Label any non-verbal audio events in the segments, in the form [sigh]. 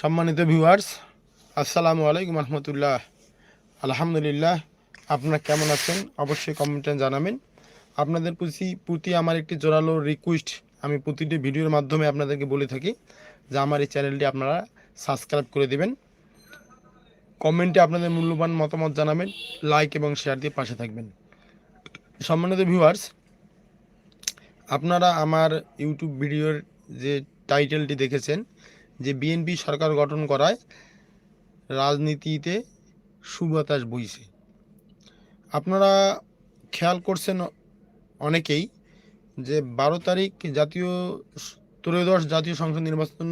সম্মানিত ভিউয়ার্স আসসালামু আলাইকুম রহমতুল্লাহ। আলহামদুলিল্লাহ, আপনারা কেমন আছেন? অবশ্যই কমেন্টে জানাবেন। আপনাদের প্রতি প্রতি আমার একটি জোরালো রিকোয়েস্ট আমি প্রতিটি ভিডিওর মাধ্যমে আপনাদেরকে বলে থাকি, যে আমার এই চ্যানেলটি আপনারা সাবস্ক্রাইব করে দেবেন। কমেন্টে আপনাদের মূল্যবান মতামত জানাবেন লাইক এবং শেয়ার দিয়ে পাশে থাকবেন। সম্মানিত ভিউয়ার্স আপনারা আমার ইউটিউব ভিডিওর যে টাইটেলটি দেখেছেন যে বিএনপি সরকার গঠন করায় রাজনীতিতে সুবাতাস বইছে। আপনারা খেয়াল করছেন অনেকেই যে বারো তারিখ জাতীয় ত্রয়োদশ জাতীয় সংসদ নির্বাচন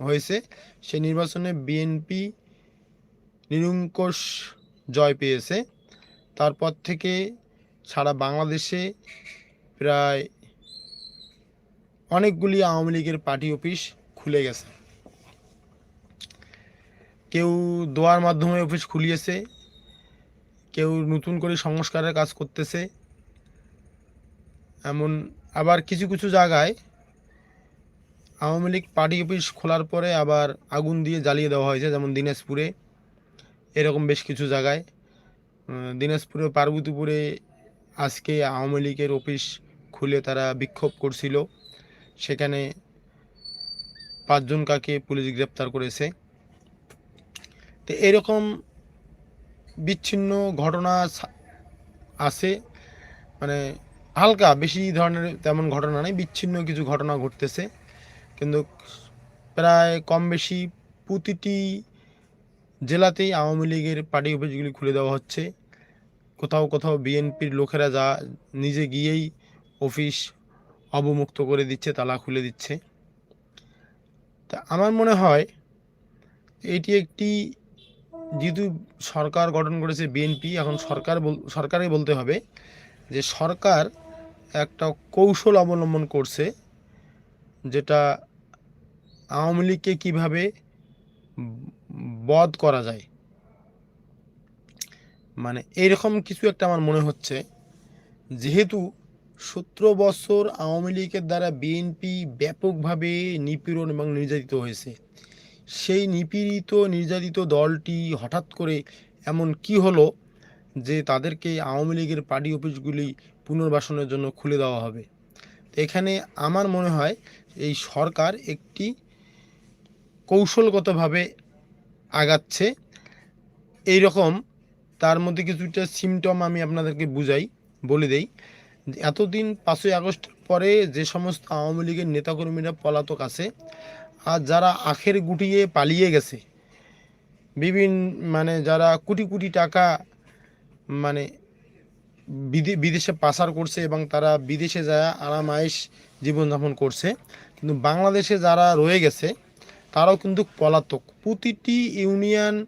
হয়েছে। সেই নির্বাচনে বিএনপি নিরঙ্কুশ জয় পেয়েছে। তারপর থেকে সারা বাংলাদেশে প্রায় অনেকগুলি আওয়ামী লীগের পার্টি অফিস খুলে গেছে। কেউ দোয়ার মাধ্যমে অফিস খুলিয়েছে, কেউ নতুন করে সংস্কারের কাজ করতেছে। এমন আবার কিছু কিছু জায়গায় আওয়ামী লীগ পার্টি অফিস খোলার পরে আবার আগুন দিয়ে জ্বালিয়ে দেওয়া হয়েছে, যেমন দিনাজপুরে। এরকম বেশ কিছু জায়গায়। দিনাজপুরে, পার্বতীপুরে আজকে আওয়ামী লীগের অফিস খুলে তারা বিক্ষোভ করছিল। সেখানে পাঁচজন কাকে পুলিশ গ্রেপ্তার করেছে। তো এরকম বিচ্ছিন্ন ঘটনা আছে। মানে হালকা, বেশি ধরনের তেমন ঘটনা নেই, বিচ্ছিন্ন কিছু ঘটনা ঘটতেছে। কিন্তু প্রায় কম বেশি প্রতিটি জেলাতেই আওয়ামী লীগের পার্টি অফিসগুলি খুলে দেওয়া হচ্ছে। কোথাও কোথাও বিএনপির লোকেরা যা নিজে গিয়েই অফিস অবমুক্ত করে দিচ্ছে, তালা খুলে দিচ্ছে। তা আমার মনে হয় এটি একটি যেহেতু সরকার গঠন করেছে বিএনপি, এখন সরকার সরকারই বলতে হবে যে সরকার একটা কৌশল অবলম্বন করছে যেটা আওয়ামী লীগকে কীভাবে বধ করা যায়। মানে এইরকম কিছু একটা আমার মনে হচ্ছে। যেহেতু সতেরো বছর আওয়ামী লীগের দ্বারা বিএনপি ব্যাপকভাবে নিপীড়ন এবং নির্যাতিত হয়েছে। সেই নিপীড়িত, নির্যাতিত দলটি হঠাৎ করে এমন কি হলো যে তাদেরকে আওয়ামী লীগের পার্টি অফিসগুলি পুনর্বাসনের জন্য খুলে দেওয়া হবে? এখানে আমার মনে হয় এই সরকার একটি কৌশলগতভাবে আগাচ্ছে। এই রকম তার মধ্যে কিছুটা সিমটম আমি আপনাদেরকে বুঝাই, বলে দেই। এতদিন পাঁচই আগস্ট পরে যে সমস্ত আওয়ামী লীগের নেতাকর্মীরা পলাতক আছে আর যারা আখের গুটিয়ে পালিয়ে গেছে, বিভিন্ন মানে যারা কোটি কোটি টাকা মানে বিদে- বিদেশে পাচার করছে এবং তারা বিদেশে যায় আরাম আয়েস জীবনযাপন করছে, কিন্তু বাংলাদেশে যারা রয়ে গেছে, তারাও কিন্তু পলাতক। প্রতিটি ইউনিয়ন,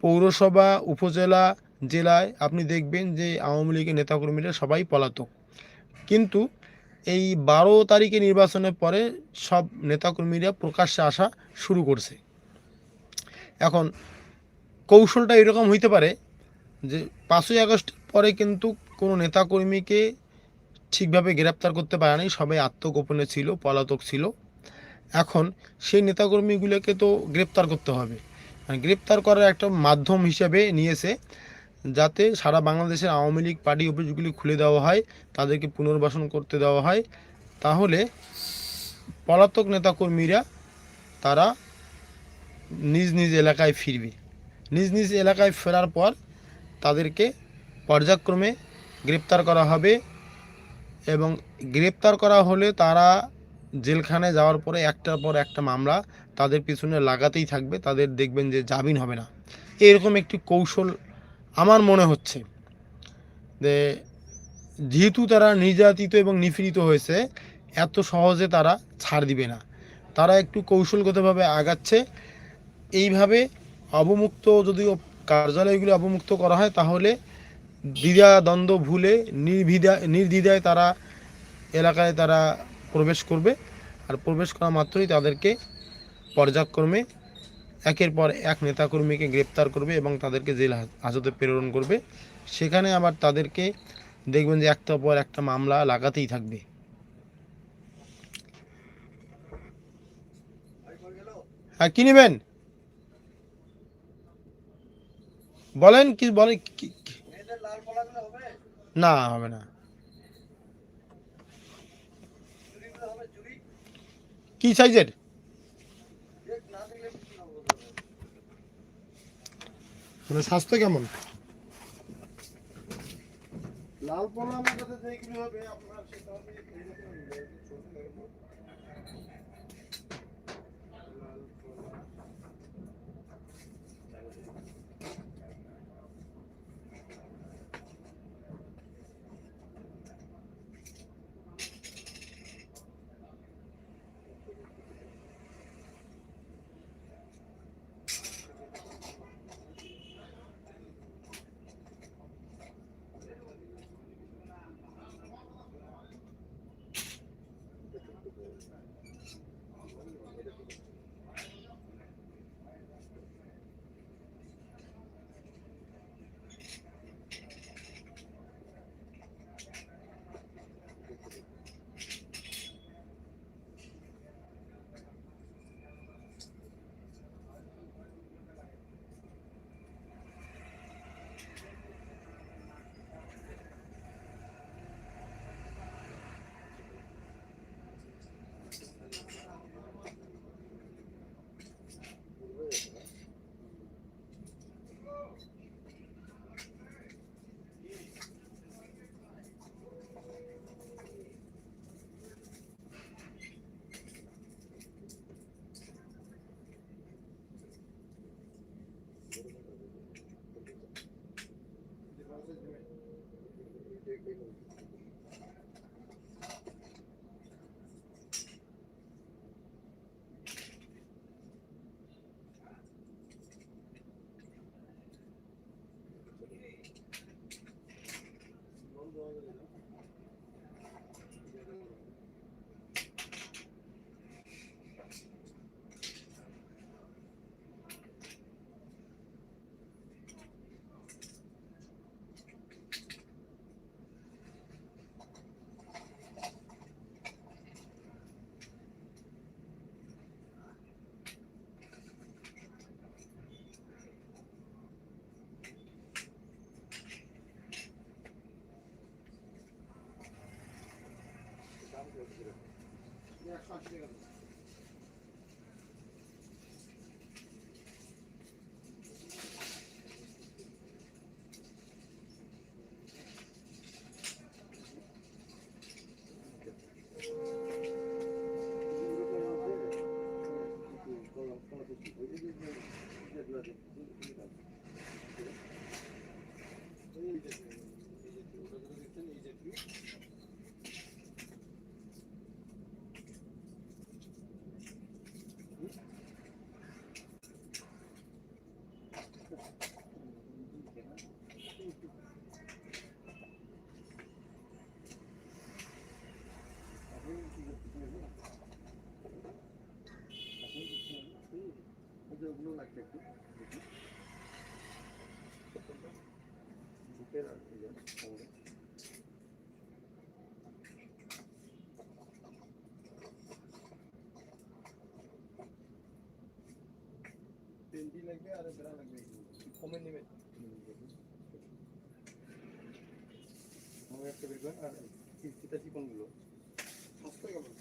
পৌরসভা, উপজেলা, জেলায় আপনি দেখবেন যে আওয়ামী লীগের নেতাকর্মীরা সবাই পলাতক। কিন্তু এই বারো তারিখে নির্বাচনের পরে সব নেতাকর্মীরা প্রকাশ্যে আসা শুরু করছে। এখন কৌশলটা এরকম হইতে পারে যে পাঁচই আগস্ট পরে কিন্তু কোনো নেতাকর্মীকে ঠিকভাবে গ্রেপ্তার করতে পারে নাই, সবাই আত্মগোপনে ছিল, পলাতক ছিল। এখন সেই নেতাকর্মীগুলোকে তো গ্রেপ্তার করতে হবে। মানে গ্রেপ্তার করার একটা মাধ্যম হিসেবে নিয়েছে যাতে সারা বাংলাদেশের আওয়ামী লীগ পার্টি অফিসগুলি খুলে দেওয়া হয়, তাদেরকে পুনর্বাসন করতে দেওয়া হয়। তাহলে পলাতক নেতাকর্মীরা তারা নিজ নিজ এলাকায় ফিরবে। নিজ নিজ এলাকায় ফেরার পর তাদেরকে পর্যায়ক্রমে গ্রেপ্তার করা হবে এবং গ্রেপ্তার করা হলে তারা জেলখানায় যাওয়ার পরে একটার পর একটা মামলা তাদের পিছনে লাগাতেই থাকবে, তাদের দেখবেন যে জামিন হবে না। এরকম একটি কৌশল আমার মনে হচ্ছে যে যেহেতু তারা নির্যাতিত এবং নিপীড়িত হয়েছে, এত সহজে তারা ছাড় দিবে না। তারা একটু কৌশলগতভাবে আগাচ্ছে। এইভাবে অবমুক্ত যদি কার্যালয়গুলি অবমুক্ত করা হয়, তাহলে দ্বিধা দ্বন্দ্ব ভুলে নির্বিধা নির্দ্বিধায় তারা এলাকায় তারা প্রবেশ করবে। আর প্রবেশ করা মাত্রই তাদেরকে পর্যায়ক্রমে একের পর এক নেতাকর্মীকে গ্রেপ্তার করবে এবং তাদেরকে জেল হাজতে প্রেরণ করবে। সেখানে আবার তাদেরকে দেখবেন যে একটা পর একটা মামলা লাগাতেই থাকবে। হ্যাঁ কি নেবেন? বলেন কি, বলেন না, হবে না। কি সাইজের? মানে স্বাস্থ্য কেমন? লাল পলা আমাদের যেগুলো হবে আপনার সেটা একশো আশি Yaklaşıyorum. Thank you. লাগবে একটু। বুকের আর কোমরে। পেন্টি লাগবে আর বেড়া লাগবে কমে নেবে আমার একটা করেন আর চিতা চিকনগুলো সস্তা কেমন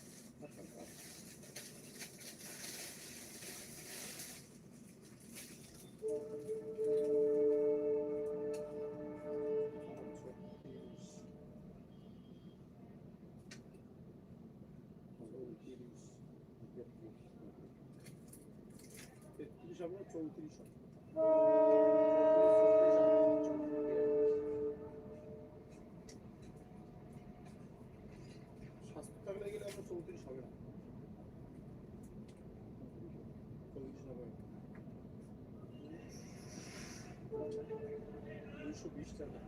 স্বাস্থ্য থাকলে গেলে আপনার চৌত্রিশ হবে। চৌত্রিশ হবে দুশো বিশ টাকা।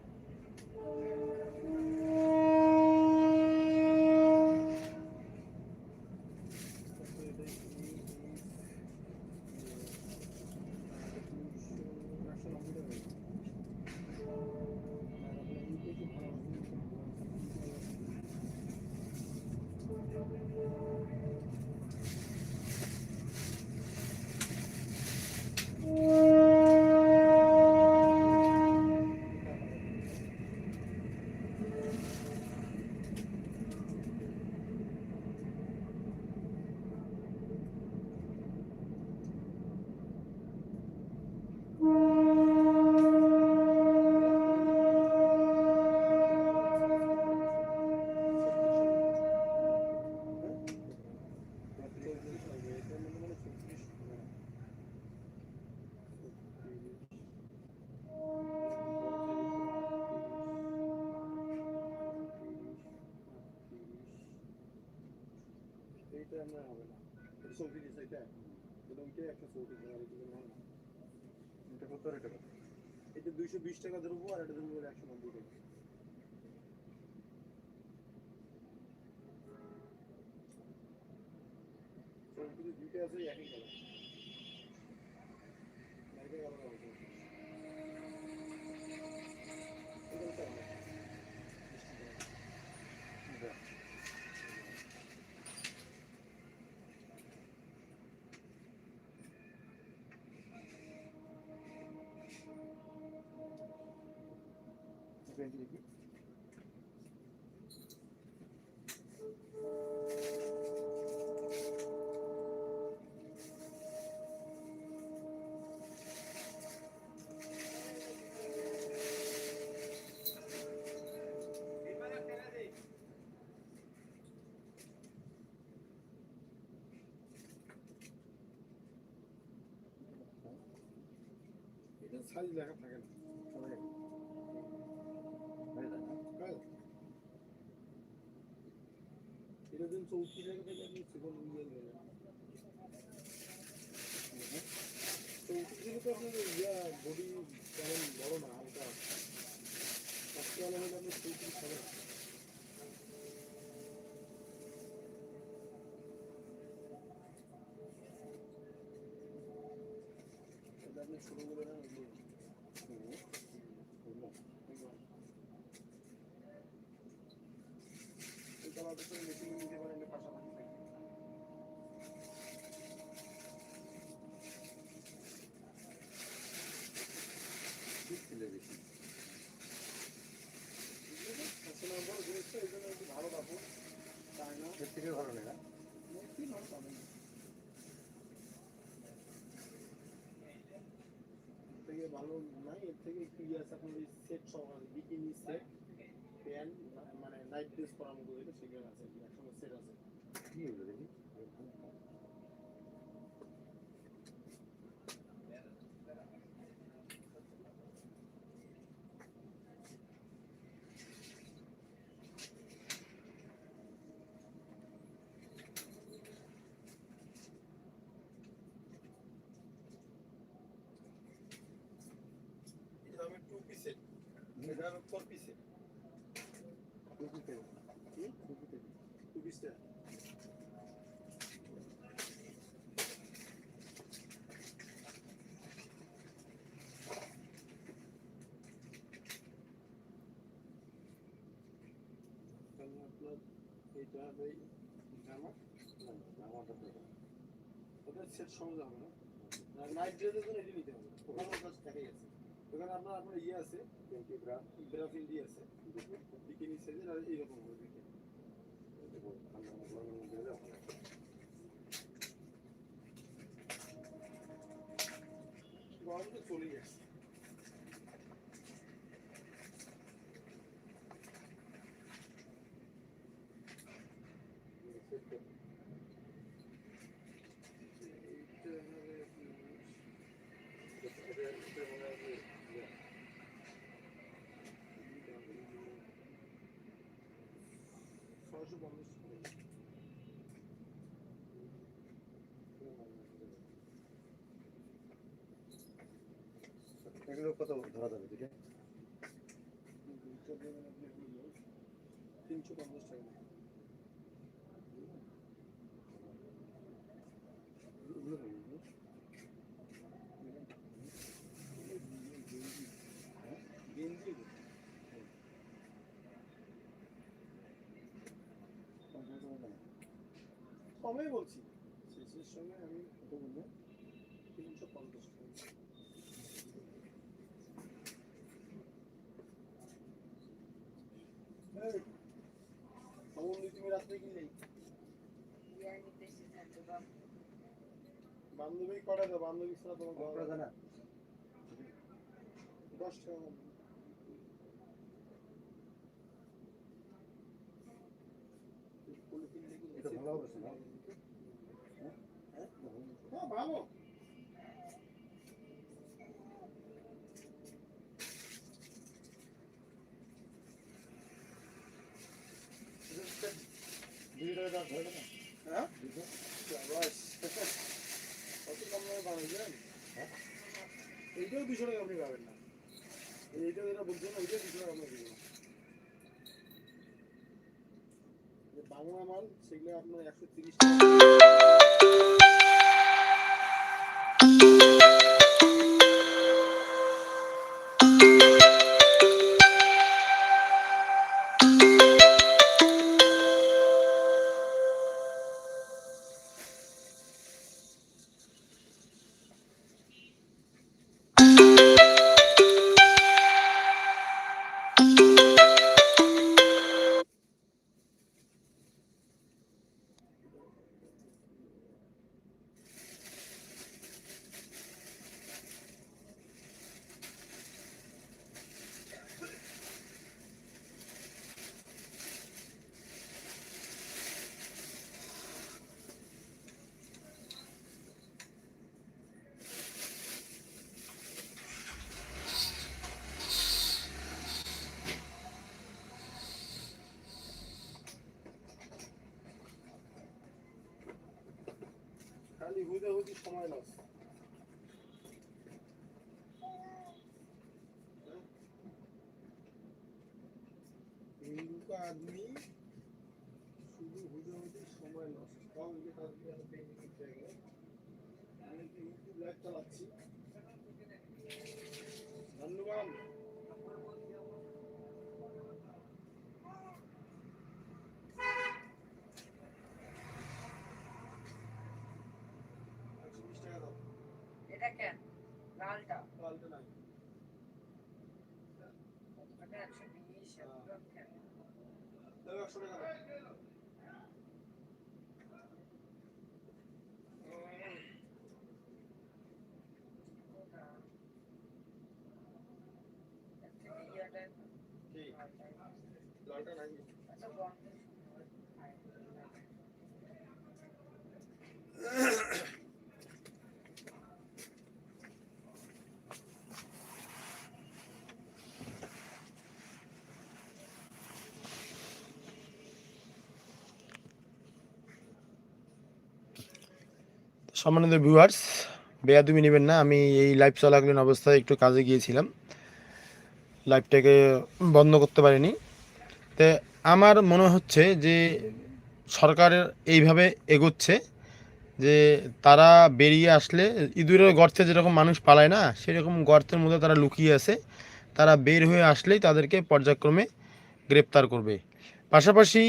এইটা আমরা হবে না এটা চৌকি দিছে এটা এটা ওইটাই একটা চৌকি দেওয়া এটা কোনো হয় না এটা কত আর এটা কত এটা দুইশো বিশ টাকা ধরবো আর এটা ধরবো একশো নব্বই টাকা চৌকিতে দুইটা আছে একই কালার এটা কি দেখি এটা সাইজ লেখা থাকে না সবাই হয়ে যায় না হ্যাঁ। এটা দিন চৌকি থাকে আপনি সেখানে নিয়ে নেবেন চৌকি ছিল তো আপনার ইয়া, বডি তেমন বড় না হালকা সবচেয়ে ভালো হলে আপনি চৌকি আপনি ছোটগুলো না ওইগুলো। এই কালারটা তো মেশিন নিতে পারেন পাশাপাশি থাকে ঠিক ছিল বেশি আসলে বড় জিনিসটা এই জন্য একটু ভালো কাপড় তাই না এর থেকে ভালো নেই না কি ভালো পাবেন এর থেকে ভালো নাই, এর থেকে একটু ইয়ে আছে আপনার সেট আছে বিকিনি সেট প্যান্ট মানে নাইট ড্রেস পরার মতো সেখানে আছে একসঙ্গে সেট আছে কি হলো দেখি এটা হবে টু পিসের এটা হবে ফোর পিসের টুপিতে কি টুপিতে টু পিসটা তাহলে আপনার না নাইট ড্রেসের ওখানে ওখানে আপনার আপনার ইয়ে আছে চলেই আসছে সেট করে এইটা হবে আপনার এটা এটা মনে হয় যে ইয়ে, ছয়শো পঞ্চাশ এগুলো কত ধরা যাবে দিকে তিনশো পঞ্চাশ টাকা। কমই বলছি। শেষের সময় আমি বলব তিনশো পঞ্চাশ তুমি রাত্রে কিনলে বান্ধবী কটা দাও বান্ধবী ছাড়া তোমার দশ টাকা এটা ভালো হবে না? হ্যাঁ? হ্যাঁ ভালো দুই টাকা দাম ধরে না হ্যাঁ বাস কত কম দামে বানাইছেন হ্যাঁ? এইটাও দুশো আপনি পাবেন না এইটা যেটা বলছেন ওইটাও দুশো টাকা আপনি দিবেন বাংলা মাল সেগুলো আপনার একশো তিরিশ thank you. খালি হুদে হুদি সময় লস हिंदू का आदमी শুধু হুদে হুদি সময় লস তাও এই যে কাজগুলো এত পেন্ডিং হয়ে গেল আমি একটু ইউটিউব লাইভ চালাচ্ছি একশো বিশ একদম কেন দাও একশো টাকা দাও ওটা এর থেকে ইয়াটা কি লালটাই লালটা নাই আচ্ছা সম্মানিত ভিউয়ার্স বেয়াদুমি নেবেন না। আমি এই লাইভ চলাকালীন অবস্থায় একটু কাজে গিয়েছিলাম। লাইভটাকে বন্ধ করতে পারিনি। তো আমার মনে হচ্ছে যে সরকারের এইভাবে এগোচ্ছে যে তারা বেরিয়ে আসলে ইঁদুরের গর্তে যেরকম মানুষ পালায় না, সেরকম গর্তের মধ্যে তারা লুকিয়ে আছে। তারা বের হয়ে আসলেই তাদেরকে পর্যায়ক্রমে গ্রেপ্তার করবে। পাশাপাশি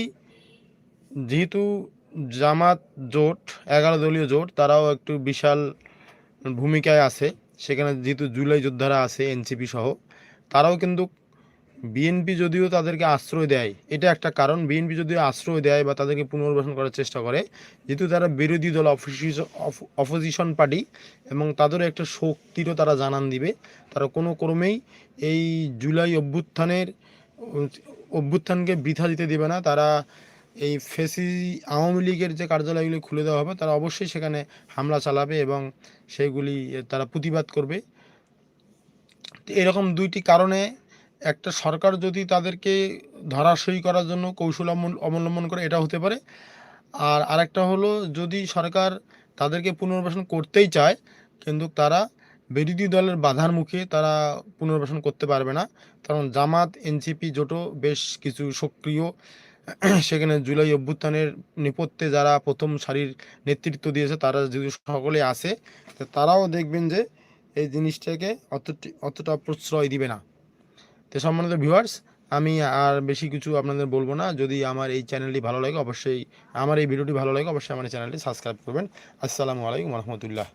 যেহেতু জামাত জোট, এগারো দলীয় জোট, তারাও একটু বিশাল ভূমিকায় আছে। সেখানে যেহেতু জুলাই যোদ্ধারা আছে, এনসিপি সহ, তারাও কিন্তু বিএনপি যদিও তাদেরকে আশ্রয় দেয়, এটা একটা কারণ। বিএনপি যদিও আশ্রয় দেয় বা তাদেরকে পুনর্বাসন করার চেষ্টা করে, যেহেতু তারা বিরোধী দল অপোজিশন পার্টি এবং তাদেরও একটা শক্তিরও তারা জানান দিবে। তারা কোনো ক্রমেই এই জুলাই অভ্যুত্থানের অভ্যুত্থানকে বৃথা দিতে দেবে না। তারা এই ফেসি আওয়ামী লীগের যে কার্যালয়গুলি খুলে দেওয়া হবে, তারা অবশ্যই সেখানে হামলা চালাবে এবং সেগুলি তারা প্রতিবাদ করবে। এরকম দুইটি কারণে একটা সরকার যদি তাদেরকে ধরাশয়ী করার জন্য কৌশল অবল- অবলম্বন করে, এটা হতে পারে। আর আরেকটা হলো, যদি সরকার তাদেরকে পুনর্বাসন করতেই চায়, কিন্তু তারা বিরোধী দলের বাধার মুখে তারা পুনর্বাসন করতে পারবে না, কারণ জামাত, এনসিপি জোটও বেশ কিছু সক্রিয় [clears throat] সেখানে জুলাই অভ্যুত্থানের নেপথ্যে যারা প্রথম সারির নেতৃত্ব দিয়েছে, তারা যদি সকলে আসে তারাও দেখবেন যে এই জিনিসটাকে অতটি, অতটা প্রশ্রয় দিবে না। তো সম্মানিত ভিউয়ার্স আমি আর বেশি কিছু আপনাদের বলব না। যদি আমার এই চ্যানেলটি ভালো লাগে, অবশ্যই, আমার এই ভিডিওটি ভালো লাগে, অবশ্যই আমার চ্যানেলটি সাবস্ক্রাইব করবেন। আসসালামু আলাইকুম রহমতুল্লাহ।